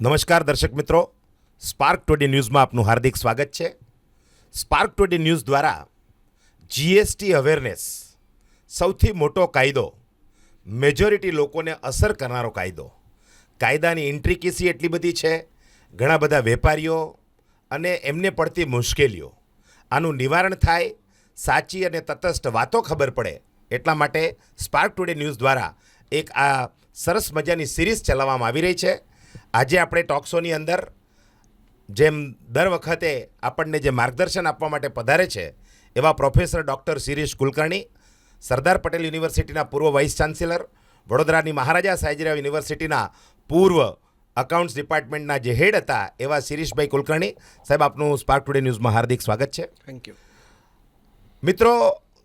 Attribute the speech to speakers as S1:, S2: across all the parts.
S1: નમસ્કાર દર્શક મિત્રો. સ્પાર્ક ટુડે ન્યૂઝમાં આપનું હાર્દિક સ્વાગત છે. સ્પાર્ક ટુડે ન્યૂઝ દ્વારા જીએસટી અવેરનેસ સૌથી મોટો કાયદો મેજોરિટી લોકોને અસર કરનારો કાયદો. કાયદાની ઇન્ટ્રિકેસી એટલી બધી છે? ઘણા બધા વેપારીઓ અને એમને પડતી મુશ્કેલીઓ. આનું નિવારણ થાય, સાચી અને તટસ્થ વાતો ખબર પડે. એટલા માટે સ્પાર્ક ટુડે ન્યૂઝ દ્વારા એક આ સરસ મજાની સિરીઝ ચલાવવામાં આવી રહી છે. આજે આપણે ટોક શોની અંદર જેમ દર વખતે આપણને જે માર્ગદર્શન આપવા માટે પધારે છે એવા પ્રોફેસર ડૉક્ટર શિરીષ કુલકર્ણી સરદાર પટેલ યુનિવર્સિટીના પૂર્વ વાઇસ ચાન્સેલર વડોદરાની મહારાજા સાયજીરાવ યુનિવર્સિટીના પૂર્વ અકાઉન્ટ્સ ડિપાર્ટમેન્ટના જે હેડ હતા એવા શિરીષભાઈ કુલકર્ણી. સાહેબ આપનું સ્પાર્ક ટુડે ન્યૂઝમાં હાર્દિક સ્વાગત છે.
S2: થેન્ક યુ
S1: મિત્રો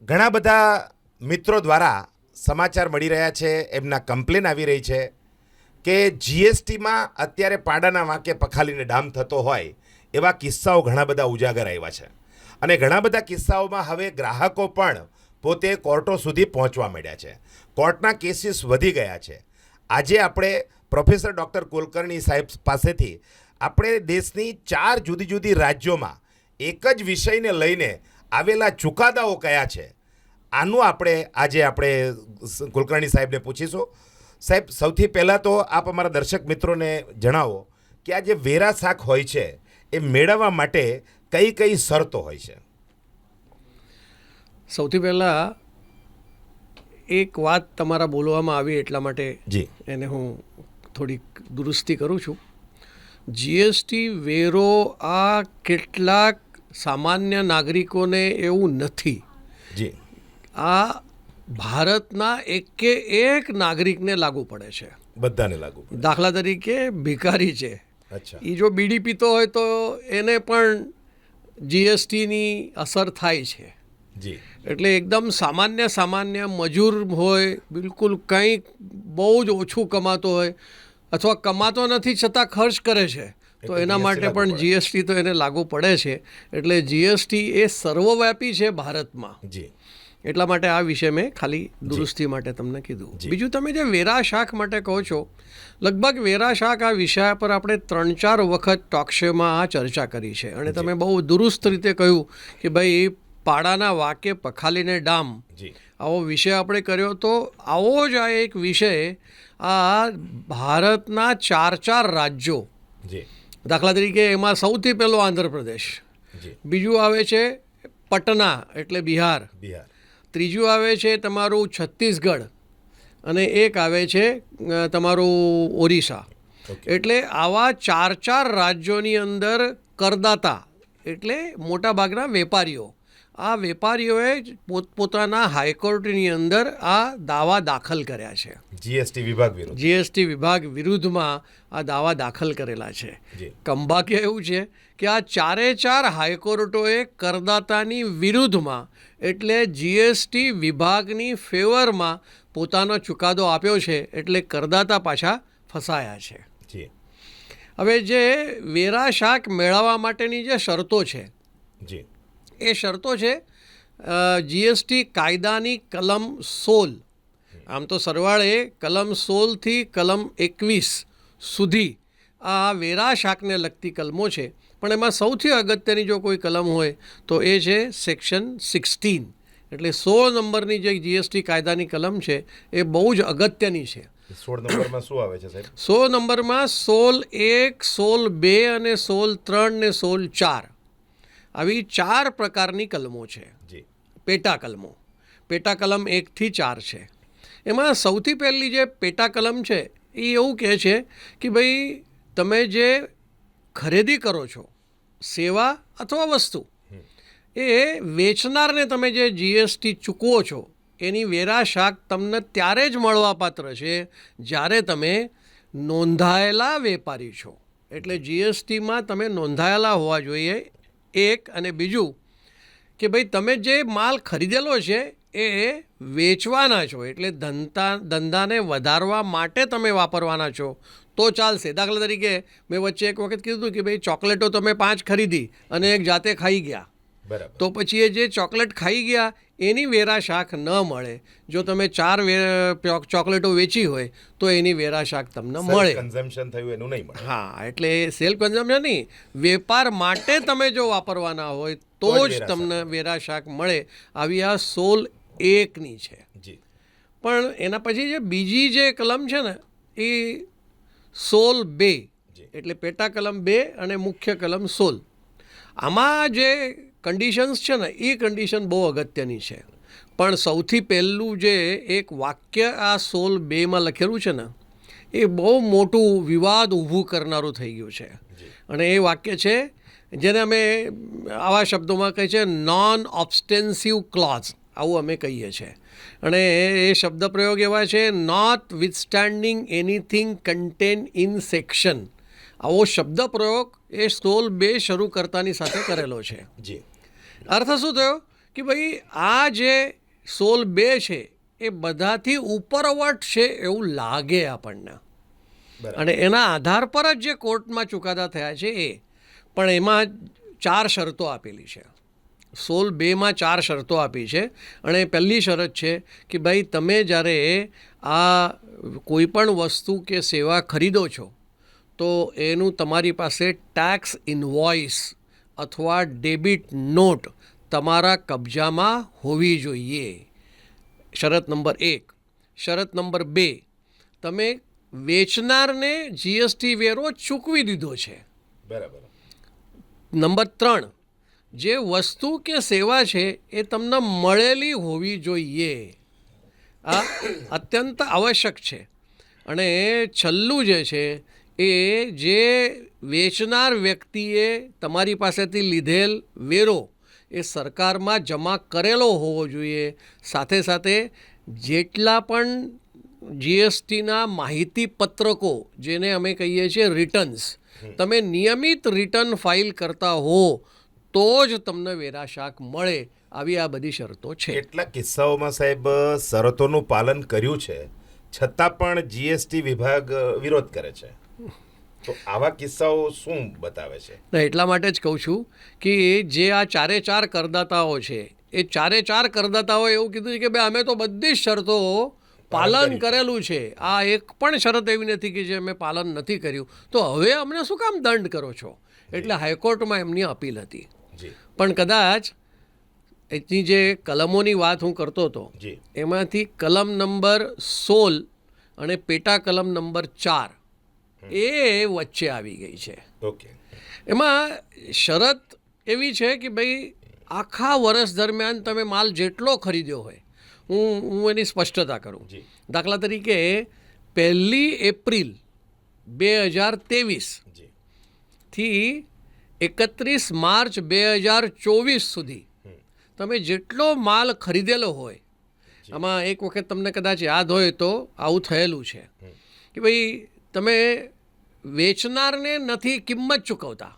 S1: ઘણા બધા મિત્રો દ્વારા સમાચાર મળી રહ્યા છે એમના કમ્પ્લેન આવી રહી છે. કે જીએસટીમાં અત્યારે પાડાના વાંકે પખાલીને ડામ થતો હોય, એવા કિસ્સાઓ ઘણા બધા ઉજાગર આવ્યા છે. અને ઘણા બધા કિસ્સાઓમાં હવે ગ્રાહકો પણ પોતે કોર્ટો સુધી પહોંચવા માંડ્યા છે. કોર્ટના કેસીસ વધી ગયા છે. આજે આપણે પ્રોફેસર ડૉક્ટર કુલકર્ણી સાહેબ પાસેથી આપણે દેશની ચાર જુદી જુદી રાજ્યોમાં એક જ વિષયને લઈને આવેલા ચુકાદાઓ કયા છે, આનું આપણે આજે આપણે કુલકર્ણી સાહેબને પૂછીશું. સાહેબ સૌથી પહેલાં તો આપ અમારા દર્શક મિત્રોને જણાવો કે આ જે વેરા શાક હોય છે એ મેળવવા માટે કઈ કઈ શરતો હોય છે?
S2: સૌથી પહેલાં એક વાત તમારા બોલવામાં આવી એટલા માટે
S1: જી.
S2: એને હું થોડીક દુરુસ્તી કરું છું. જીએસટી વેરો આ કેટલાક સામાન્ય નાગરિકોને એવું નથી.
S1: જી.
S2: આ ભારતના એકે એક નાગરિકને લાગુ પડે છે.
S1: બધાને લાગુ પડે.
S2: દાખલા તરીકે ભિખારી છે.
S1: અચ્છા.
S2: એ જો બીડી પીતો હોય તો એને પણ જીએસટીની અસર થાય છે.
S1: જી.
S2: એટલે એકદમ સામાન્ય સામાન્ય મજૂર હોય બિલકુલ કંઈ બહુ જ ઓછું કમાતો હોય અથવા કમાતો નથી છતાં ખર્ચ કરે છે તો એના માટે પણ જીએસટી તો એને લાગુ પડે છે. એટલે જીએસટી એ સર્વવ્યાપી છે ભારતમાં.
S1: જી.
S2: એટલા માટે આ વિશે મેં ખાલી દુરુસ્તી માટે તમને કીધું. બીજું તમે જે વેરા શાક માટે કહો છો લગભગ વેરા શાક આ વિષય પર આપણે ત્રણ ચાર વખત ટોકશેમાં આ ચર્ચા કરી છે. અને તમે બહુ દુરુસ્ત રીતે કહ્યું કે ભાઈ પાડાના વાકે પખાલીને ડામ. આવો વિષય આપણે કર્યો તો આવો જ આ એક વિષય આ ભારતના ચાર ચાર રાજ્યો દાખલા તરીકે એમાં સૌથી પહેલો આંધ્રપ્રદેશ. બીજું આવે છે પટના એટલે બિહાર.
S1: બિહાર.
S2: ત્રીજું આવે છે તમારું છત્તીસગઢ અને એક આવે છે તમારું ઓરિસ્સા. એટલે આવા ચાર ચાર રાજ્યોની અંદર કરદાતા એટલે મોટાભાગના વેપારીઓ. આ વેપારીઓએ જ પોતપોતાના હાઈકોર્ટની અંદર આ દાવા દાખલ કર્યા છે.
S1: જીએસટી વિભાગ વિરુદ્ધ.
S2: જીએસટી વિભાગ વિરુદ્ધમાં આ દાવા દાખલ કરેલા છે.
S1: જી.
S2: એવું છે કે આ ચારે ચાર હાઈકોર્ટોએ કરદાતાની વિરુદ્ધમાં એટલે જીએસટી વિભાગની ફેવરમાં પોતાનો ચુકાદો આપ્યો છે એટલે કરદાતા પાછા ફસાયા છે.
S1: જી.
S2: હવે જે વેરા શાક મેળવવા માટેની જે શરતો છે
S1: જી.
S2: એ શરતો છે જીએસટી કાયદાની કલમ સોળ. આમ તો સરવાળે કલમ સોળથી કલમ એકવીસ સુધી આ વેરા શાકને લગતી કલમો છે. પણ એમાં સૌથી અગત્યની જો કોઈ કલમ હોય તો એ છે સેક્શન સિક્સટીન. એટલે સોળ નંબરની જે જીએસટી કાયદાની કલમ છે એ બહુ જ અગત્યની છે.
S1: સોળ નંબરમાં શું આવે છે સાહેબ?
S2: સોળ નંબરમાં સોલ એક સોલ બે અને સોલ ત્રણ ને સોલ ચાર. આવી ચાર પ્રકારની કલમો છે.
S1: જી.
S2: પેટા કલમો પેટા કલમ એકથી ચાર છે. એમાં સૌથી પહેલી જે પેટા કલમ છે એ એવું કહે છે કે ભાઈ તમે જે ખરીદી કરો છો સેવા અથવા વસ્તુ એ વેચનારને તમે જે જીએસટી ચૂકવો છો એની વેરા શાક તમને ત્યારે જ મળવાપાત્ર છે જ્યારે તમે નોંધાયેલા વેપારી છો. એટલે જીએસટીમાં તમે નોંધાયેલા હોવા જોઈએ એક અને બીજું કે ભાઈ તમે જે માલ ખરીદેલો છે એ વેચવાના છો, એટલે ધંધા, ધંધાને વધારવા માટે તમે વાપરવાના છો. તો ચાલશે. દાખલા તરીકે મેં વચ્ચે એક વખત કીધું કે ભાઈ ચોકલેટો તમે પાંચ ખરીદી અને એક જાતે ખાઈ ગયા. તો પછી એ જે ચોકલેટ ખાઈ ગયા એની વેરા શાક ન મળે. જો તમે ચાર વે- ચોકલેટો વેચી હોય તો એની વેરા શાક તમને મળે.
S1: કન્ઝમ્પશન થયું એનું નહીં મળે.
S2: હા એટલે સેલ્ફ કન્ઝમ્પશન નહીં. વેપાર માટે તમે જો વાપરવાના હોય તો
S1: જ
S2: તમને વેરા શાક મળે. આવી આ સોલ એકની છે.
S1: જી.
S2: પણ એના પછી જે બીજી જે કલમ છે ને એ સોલ બે. એટલે પેટા કલમ બે અને મુખ્ય કલમ સોલ. આમાં જે કન્ડિશન્સ છે ને એ કન્ડિશન બહુ અગત્યની છે. પણ સૌથી પહેલું જે એક વાક્ય આ સોલ બેમાં લખેલું છે ને એ બહુ મોટું વિવાદ ઊભું કરનારું થઈ ગયું છે. અને એ વાક્ય છે જેને અમે આવા શબ્દોમાં કહીએ છીએ નોન ઓબ્સ્ટેન્સિવ ક્લોઝ આવું અમે કહીએ છીએ. અને એ શબ્દ પ્રયોગ એવા છે notwithstanding anything contained in section આવો શબ્દ પ્રયોગ એ સોલ બે શરૂ કરતાની સાથે કરેલો છે.
S1: જી.
S2: અર્થ શું થયો? કે ભાઈ આ જે સોલ બે છે એ બધાથી ઉપરવટ છે એવું લાગે આપણને. અને એના આધાર પર જ જે કોર્ટમાં ચુકાદા થયા છે એ. પણ એમાં ચાર શરતો આપેલી છે. સોલ બેમાં ચાર શરતો આપી છે. અને પહેલી શરત છે કે ભાઈ તમે જ્યારે આ કોઈપણ વસ્તુ કે સેવા ખરીદો છો તો એનું તમારી પાસે ટેક્સ ઇન્વોઇસ અથવા ડેબિટ નોટ તમારા કબજામાં હોવી જોઈએ. શરત નંબર એક. શરત નંબર બે. તમે વેચનારને જીએસટી વેરો ચૂકવી દીધો છે.
S1: બરાબર.
S2: નંબર ત્રણ. જે વસ્તુ કે સેવા છે એ તમને મળેલી હોવી જોઈએ. આ અત્યંત આવશ્યક છે. અને છેલ્લું જે છે એ જે વેચનાર વ્યક્તિએ તમારી પાસેથી લીધેલ વેરો એ સરકારમાં જમા કરેલો હોવો જોઈએ. સાથે સાથે જેટલા પણ જીએસટીના માહિતી પત્રકો જેને અમે કહીએ છીએ રિટર્ન્સ તમે નિયમિત રિટર્ન ફાઇલ કરતા હો તો જ તમને વેરા શાક મળે. આવી આ બધી શરતો છે.
S1: કેટલા કિસ્સાઓમાં સાહેબ શરતોનું પાલન કર્યું છે છતાં પણ જીએસટી વિભાગ વિરોધ કરે છે. તો આવા કિસ્સાઓ શું બતાવે છે?
S2: ના એટલા માટે જ કહું છું કે જે આ ચારે ચાર કરદાતાઓ છે એ ચારે ચાર કરદાતાઓ એવું કીધું છે કે ભાઈ અમે તો બધી જ શરતો પાલન કરેલું છે. આ એક પણ શરત એવી નથી કે જે અમે પાલન નથી કર્યું. તો હવે અમને શું કામ દંડ કરો છો? એટલે હાઈકોર્ટમાં એમની અપીલ હતી. પણ કદાચ એની જે કલમોની વાત હું કરતો હતો એમાંથી કલમ નંબર સોળ અને પેટા કલમ નંબર ચાર એ વચ્ચે આવી ગઈ છે.
S1: ઓકે.
S2: એમાં શરત એવી છે કે ભાઈ આખા વર્ષ દરમિયાન તમે માલ જેટલો ખરીદ્યો હોય હું હું એની સ્પષ્ટતા કરું. દાખલા તરીકે પહેલી એપ્રિલ બે હજાર તેવીસથી એકત્રીસ માર્ચ બે હજાર ચોવીસ સુધી તમે જેટલો માલ ખરીદેલો હોય આમાં એક વખત તમને કદાચ યાદ હોય તો આવું થયેલું છે. કે ભાઈ તમે વેચનારને નથી કિંમત ચૂકવતા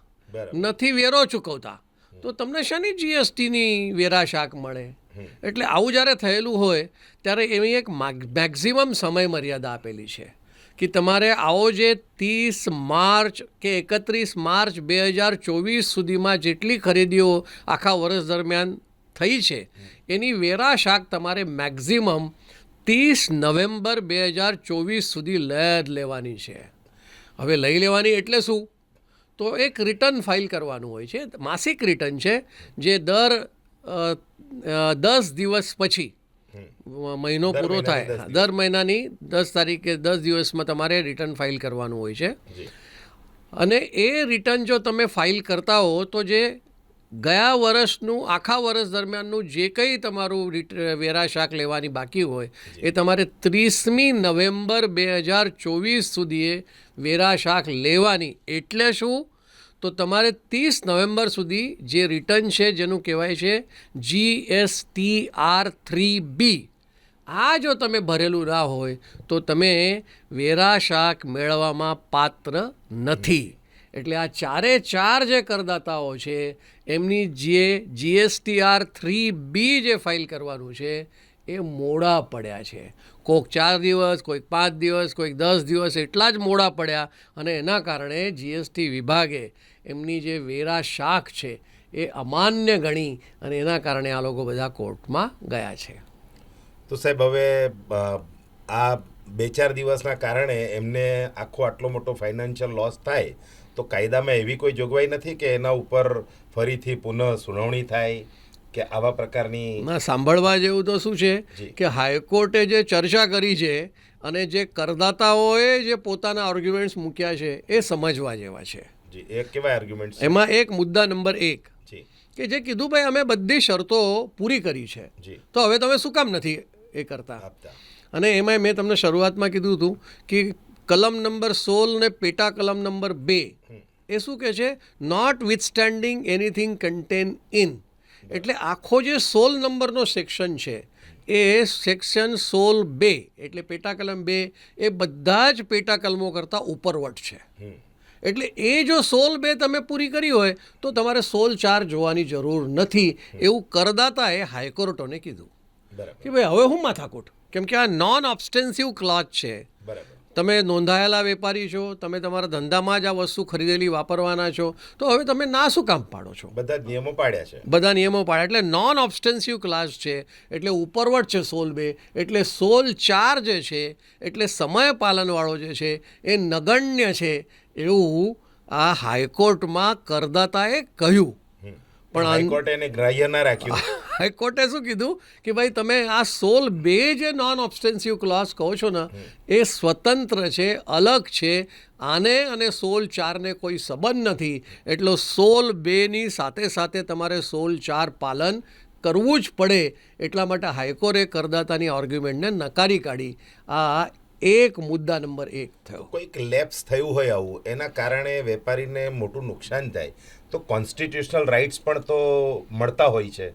S2: નથી વેરો ચૂકવતા તો તમને શાની જીએસટીની વેરા શાક મળે? એટલે આવું જ્યારે થયેલું હોય ત્યારે એવી એક મેક્ઝિમમ સમય મર્યાદા આપેલી છે કે તમારે આવો જે ત્રીસ માર્ચ કે એકત્રીસ માર્ચ બે હજાર ચોવીસ સુધીમાં જેટલી ખરીદીઓ આખા વર્ષ દરમિયાન થઈ છે એની વેરા શાક તમારે મેક્ઝિમમ ત્રીસ નવેમ્બર બે હજાર ચોવીસ સુધી લહેર લેવાની છે. હવે લઈ લેવાની એટલે શું? તો એક રિટર્ન ફાઇલ કરવાનું હોય છે. માસિક રિટર્ન છે જે દર દસ દિવસ પછી મહિનો પૂરો થાય. દર મહિનાની દસ તારીખે દસ દિવસમાં તમારે રિટર્ન ફાઇલ કરવાનું હોય છે. અને એ રિટર્ન જો તમે ફાઇલ કરતા હો તો જે ગયા વર્ષનું આખા વર્ષ દરમિયાનનું જે કંઈ તમારું વેરા શાક લેવાની બાકી હોય એ તમારે ત્રીસમી નવેમ્બર બે હજાર ચોવીસ સુધીએ વેરા શાક લેવાની. એટલે શું? તો તમારે ત્રીસ નવેમ્બર સુધી જે રિટર્ન છે જેનું કહેવાય છે G S T R three B આ જો તમે ભરેલું ના હોય તો તમે વેરા શાક મેળવવામાં પાત્ર નથી. એટલે આ ચારે ચાર જે કરદાતાઓ છે, એમની જે જીએસટીઆર થ્રી બી જે ફાઇલ કરવાનું છે, એ મોડા પડ્યા છે. કોઈક ચાર દિવસ, કોઈક પાંચ દિવસ, કોઈક દસ દિવસ એટલા જ મોડા પડ્યા અને એના કારણે જીએસટી વિભાગે એમની જે વેરા શાખ છે, એ અમાન્ય ગણી અને એના કારણે આ લોકો બધા કોર્ટમાં ગયા છે.
S1: તો સાહેબ, હવે આ બે ચાર દિવસના કારણે એમને આખો આટલો મોટો ફાઇનાન્શિયલ લોસ થાય તો કાયદામાં એવી કોઈ જોગવાઈ નથી કે એના ઉપર ફરીથી પુનઃ સુનાવણી થાય કે આવા પ્રકારની
S2: ના સાંભળવા જેવું તો શું છે કે હાઈકોર્ટે જે ચર્ચા કરી છે અને જે કરદાતાઓએ જે પોતાના આર્ગ્યુમેન્ટ્સ મૂક્યા છે એ સમજવા જેવા છે.
S1: જી એ કેવા આર્ગ્યુમેન્ટ
S2: એમાં એક મુદ્દા નંબર એક કે જે કીધું ભાઈ અમે બધી શરતો પૂરી કરી છે. તો હવે તમે શું કામ નથી એ કરતા? અને એમાં મેં તમને શરૂઆતમાં કીધું હતું કે કલમ નંબર સોળ ને પેટા કલમ નંબર બે એ શું કહે છે? Notwithstanding anything content in એટલે આખો જે સોલ નંબરનો સેક્શન છે એ સેક્શન સોલ બે એટલે પેટા કલમ બે એ બધા જ પેટા કલમો કરતાં ઉપરવટ છે. એટલે એ જો સોલ બે તમે પૂરી કરી હોય તો તમારે સોલ ચાર જોવાની જરૂર નથી. એવું કરદાતાએ હાઈકોર્ટોને કીધું. કે ભાઈ હવે હું માથાકૂટ? કેમ કે આ નોન ઓબ્સ્ટેન્સિવ ક્લોઝ છે.
S1: બરાબર.
S2: તમે નોંધાયેલા વેપારી છો તમે તમારા ધંધામાં જ આ વસ્તુ ખરીદેલી વાપરવાના છો તો હવે તમે ના શું કામ પાડો છો?
S1: બધા નિયમો પાડ્યા છે.
S2: બધા નિયમો પાડ્યા એટલે નોન ઓબ્સ્ટેન્સિવ ક્લાસ છે એટલે ઉપરવટ છે સોલ બે એટલે સોલ ચાર જે છે એટલે સમય પાલનવાળો જે છે એ નગણ્ય છે એવું આ હાઈકોર્ટમાં કરદાતાએ કહ્યું. પણ
S1: હાઈકોર્ટ એને ગ્રાહ્ય ના રાખ્યું.
S2: હાઈકોર્ટે શું કીધું? કે ભાઈ, તમે આ સોલ બે જે નોન ઓબ્સ્ટેન્સિવ ક્લોઝ કહો છો ને, એ સ્વતંત્ર છે, અલગ છે, આને અને સોલ ચારને કોઈ સંબંધ નથી. એટલો સોલ બેની સાથે સાથે તમારે સોલ ચાર પાલન કરવું જ પડે. એટલા માટે હાઈકોર્ટે કરદાતાની આર્ગ્યુમેન્ટને નકારી કાઢી. આ એક મુદ્દા નંબર એક થયો.
S1: કોઈક લેપ્સ થયું હોય આવું, એના કારણે વેપારીને મોટું નુકસાન થાય. તો કોન્સ્ટિટ્યુશનલ રાઇટ્સ પણ તો મળતા હોય છે.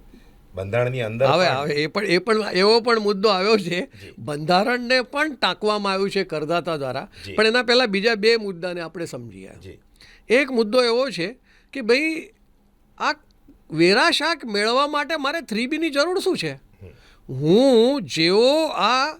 S1: બંધારણની અંદર
S2: હવે. હવે એ પણ એ પણ એવો પણ મુદ્દો આવ્યો છે. બંધારણને પણ ટાંકવામાં આવ્યું છે કરદાતા દ્વારા. પણ એના પહેલાં બીજા બે મુદ્દાને આપણે સમજીએ. એક મુદ્દો એવો છે કે ભાઈ આ વેરા શાક મેળવવા માટે મારે થ્રી બીની જરૂર શું છે? હું જેઓ આ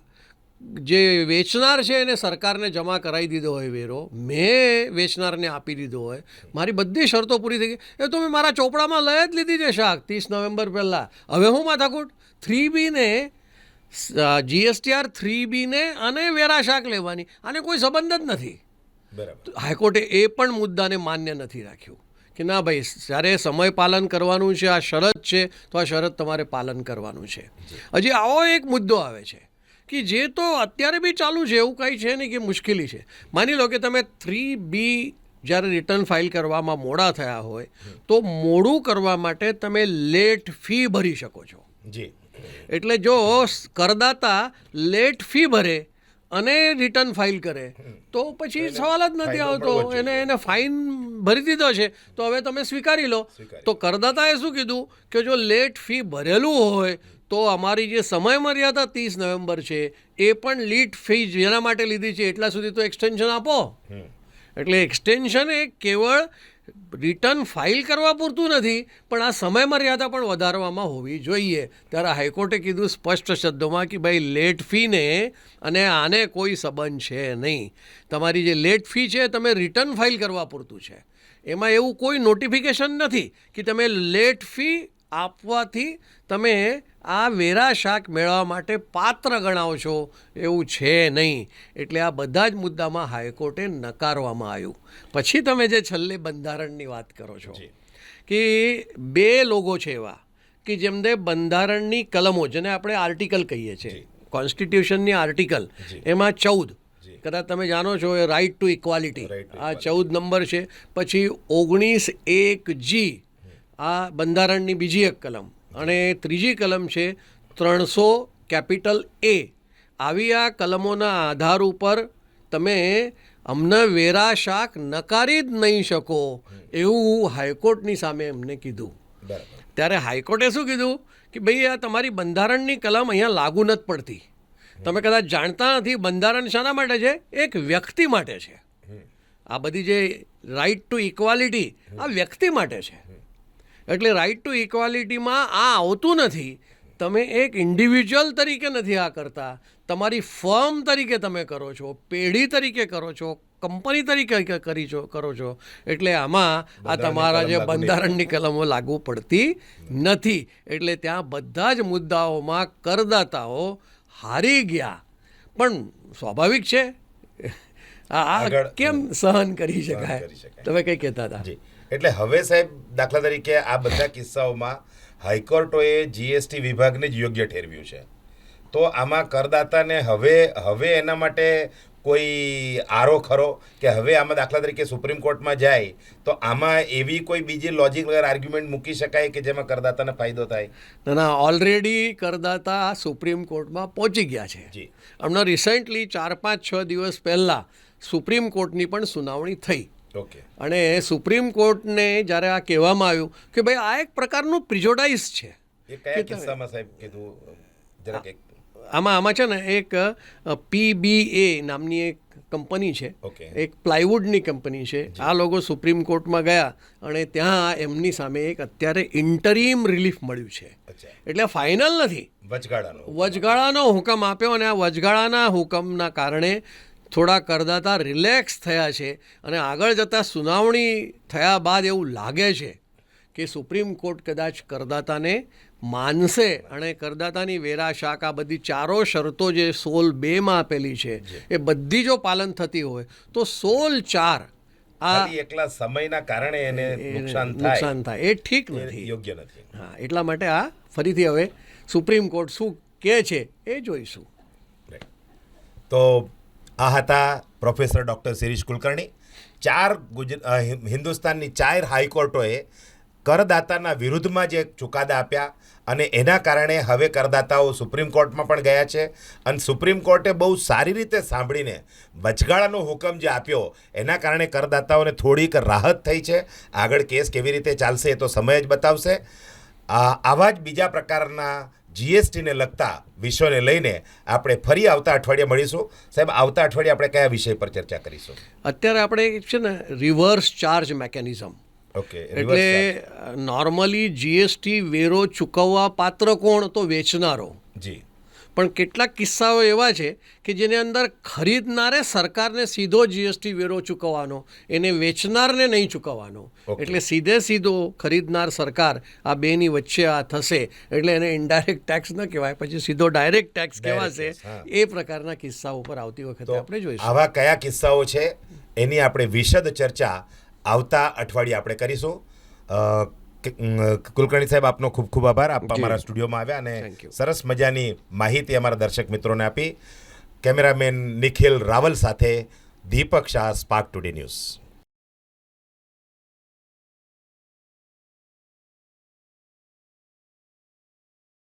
S2: જે વેચનાર છે એને સરકારને જમા કરાવી દીધો હોય વેરો મેં વેચનારને આપી દીધો હોય મારી બધી શરતો પૂરી થઈ ગઈ. એ તો મેં મારા ચોપડામાં લઈ જ લીધી છે શાક ત્રીસ નવેમ્બર પહેલાં. હવે હું માથાકૂટ? થ્રી બીને જીએસટીઆર થ્રી બીને અને વેરા શાક લેવાની. આને કોઈ સંબંધ જ નથી.
S1: બરાબર.
S2: હાઈકોર્ટે એ પણ મુદ્દાને માન્ય નથી રાખ્યું કે ના ભાઈ જ્યારે સમય પાલન કરવાનું છે આ શરત છે તો આ શરત તમારે પાલન કરવાનું છે. હજી આવો એક મુદ્દો આવે છે. કે જે તો અત્યારે બી ચાલુ છે એવું કંઈ છે નહીં કે મુશ્કેલી છે. માની લો કે તમે થ્રી બી જ્યારે રિટર્ન ફાઇલ કરવામાં મોડા થયા હોય તો મોડું કરવા માટે તમે લેટ ફી ભરી શકો છો.
S1: જી.
S2: એટલે જો કરદાતા લેટ ફી ભરે અને રિટર્ન ફાઇલ કરે તો પછી સવાલ જ નથી આવતો. એને એને ફાઇન ભરી દીધો છે તો હવે તમે સ્વીકારી લો. તો કરદાતાએ શું કીધું? કે જો લેટ ફી ભરેલું હોય તો અમારી જે સમય મર્યાદા ત્રીસ નવેમ્બર છે એ પણ લીટ ફી જેના માટે લીધી છે એટલા સુધી તો એક્સટેન્શન આપો. એટલે એક્સટેન્શન એ કેવળ રિટર્ન ફાઇલ કરવા પૂરતું નથી પણ આ સમય મર્યાદા પણ વધારવામાં હોવી જોઈએ. ત્યારે હાઈકોર્ટે કીધું સ્પષ્ટ શબ્દોમાં કે ભાઈ લેટ ફીને અને આને કોઈ સંબંધ છે નહીં. તમારી જે લેટ ફી છે તમે રિટર્ન ફાઇલ કરવા પૂરતું છે. એમાં એવું કોઈ નોટિફિકેશન નથી કે તમે લેટ ફી આપવાથી તમે આ વેરા શાક મેળવવા માટે પાત્ર ગણાવો છો? એવું છે નહીં. એટલે આ બધા જ મુદ્દામાં હાઈકોર્ટે નકારવામાં આવ્યું. પછી તમે જે છેલ્લે બંધારણની વાત કરો છો કે બે લોગો છે એવા કે જેમને બંધારણની કલમો જેને આપણે આર્ટિકલ કહીએ છીએ. કોન્સ્ટિટ્યુશનની આર્ટિકલ. એમાં ચૌદ. કદાચ તમે જાણો છો એ રાઇટ ટુ ઇક્વાલિટી આ ચૌદ નંબર છે. પછી ઓગણીસ એક જી. આ બંધારણની બીજી એક કલમ. અને ત્રીજી કલમ છે ત્રણસો કેપિટલ એ. આવી આ કલમોના આધાર ઉપર તમે અમને વેરા શાક નકારી જ નહીં શકો એવું હાઈકોર્ટની સામે એમને કીધું. ત્યારે હાઈકોર્ટે શું કીધું? કે ભાઈ આ તમારી બંધારણની કલમ અહીંયા લાગુ નથી પડતી. તમે કદાચ જાણતા નથી બંધારણ શાના માટે છે એક વ્યક્તિ માટે છે. આ બધી જે રાઇટ ટુ ઇક્વાલિટી આ વ્યક્તિ માટે છે. એટલે રાઇટ ટુ ઇક્વાલિટીમાં આ આવતું નથી. તમે એક ઇન્ડિવિજ્યુઅલ તરીકે નથી આ કરતા. તમારી ફર્મ તરીકે તમે કરો છો પેઢી તરીકે કરો છો કંપની તરીકે કરી છો કરો છો. એટલે આમાં આ તમારા જે બંધારણની કલમો લાગુ પડતી નથી. એટલે ત્યાં બધા જ મુદ્દાઓમાં કરદાતાઓ હારી ગયા. પણ સ્વાભાવિક છે. આ કેમ સહન કરી શકાય. તમે કઈ કહેતા હતા?
S1: એટલે હવે સાહેબ દાખલા તરીકે આ બધા કિસ્સાઓમાં હાઈકોર્ટોએ જીએસટી વિભાગને જ યોગ્ય ઠેરવ્યું છે. તો આમાં કરદાતાને હવે હવે એના માટે કોઈ આરો ખરો કે હવે આમાં દાખલા તરીકે સુપ્રીમ કોર્ટમાં જાય તો આમાં એવી કોઈ બીજી લોજિક વગર આર્ગ્યુમેન્ટ મૂકી શકાય કે જેમાં કરદાતાને ફાયદો થાય?
S2: ના ના ઓલરેડી કરદાતા સુપ્રીમ કોર્ટમાં પહોંચી ગયા છે.
S1: જી.
S2: હમણાં રિસેન્ટલી ચાર પાંચ છ દિવસ પહેલાં સુપ્રીમ કોર્ટની પણ સુનાવણી થઈ.
S1: ઓકે.
S2: અને સુપ્રીમ કોર્ટને જ્યારે આ કહેવામાં આવ્યું કે ભાઈ આ એક પ્રકારનું પ્રિજોડાઇઝ છે.
S1: એ કયા કિસ્સામાં સાહેબ કીધું? જરાક એક
S2: આમાં આમાં છે ને એક પીબીએ નામની એક કંપની છે. એક પ્લાયવુડની કંપની છે. આ લોકો સુપ્રીમ કોર્ટમાં ગયા અને ત્યાં એમની સામે એક અત્યારે ઇન્ટરીમ રિલીફ મળ્યું છે. એટલે ફાઇનલ નથી.
S1: વચગાળાનો
S2: વચગાળાનો હુકમ આપ્યો અને આ વચગાળાના હુકમના કારણે થોડા કરદાતા રિલેક્સ થયા છે અને આગળ જતાં સુનાવણી થયા બાદ એવું લાગે છે કે સુપ્રીમ કોર્ટ કદાચ કરદાતાને માનશે અને કરદાતાની વેરા શાક આ બધી ચારો શરતો જે સોલ બેમાં આપેલી છે એ બધી જો પાલન થતી હોય તો સોલ ચાર આ
S1: એકલા સમયના કારણે એને નુકસાન થાય
S2: નુકસાન થાય. એ ઠીક નથી.
S1: યોગ્ય નથી.
S2: હા એટલા માટે આ ફરીથી હવે સુપ્રીમ કોર્ટ શું કહે છે એ જોઈશું.
S1: તો આ હતા પ્રોફેસર ડૉક્ટર શિરીષ કુલકર્ણી. ચાર હિન્દુસ્તાનની ચાર હાઈકોર્ટોએ કરદાતાના વિરુદ્ધમાં જે ચુકાદા આપ્યા અને એના કારણે હવે કરદાતાઓ સુપ્રીમ કોર્ટમાં પણ ગયા છે અને સુપ્રીમ કોર્ટે બહુ સારી રીતે સાંભળીને વચગાળાનો હુકમ જે આપ્યો એના કારણે કરદાતાઓને થોડીક રાહત થઈ છે. આગળ કેસ કેવી રીતે ચાલશે એ તો સમય જ બતાવશે. આવા જ બીજા પ્રકારના જીએસટીને લગતા વિષયોને લઈને આપણે ફરી આવતા અઠવાડિયે મળીશું. સાહેબ આવતા અઠવાડિયે આપણે કયા વિષય પર ચર્ચા કરીશું?
S2: અત્યારે આપણે છે ને રિવર્સ ચાર્જ મેકેનિઝમ.
S1: ઓકે
S2: એટલે નોર્મલી જીએસટી વેરો ચૂકવવા પાત્ર કોણ? તો વેચનારો.
S1: જી.
S2: પણ કેટલાક કિસ્સાઓ એવા છે કે જેની અંદર ખરીદનારે સરકારને સીધો જીએસટી વેરો ચૂકવવાનો એને વેચનારને નહીં ચૂકવવાનો. એટલે સીધે સીધો ખરીદનાર સરકાર આ બેની વચ્ચે આ થશે. એટલે એને ઇન્ડાયરેક્ટ ટેક્સ ન કહેવાય પછી સીધો ડાયરેક્ટ ટેક્સ કહેવાશે. એ પ્રકારના કિસ્સાઓ પર આવતી વખતે આપણે જોઈશું.
S1: આવા કયા કિસ્સાઓ છે? એની આપણે વિશદ ચર્ચા આવતા અઠવાડિયે આપણે કરીશું. કુલકર્ણી સાહેબ આપનો ખૂબ ખૂબ આભાર. આપ અમારા સ્ટુડિયોમાં આવ્યા અને સરસ મજાની માહિતી અમારા દર્શક મિત્રોને આપી. કેમેરામેન નિખિલ રાવલ સાથે Deepak Shah Spark Today News.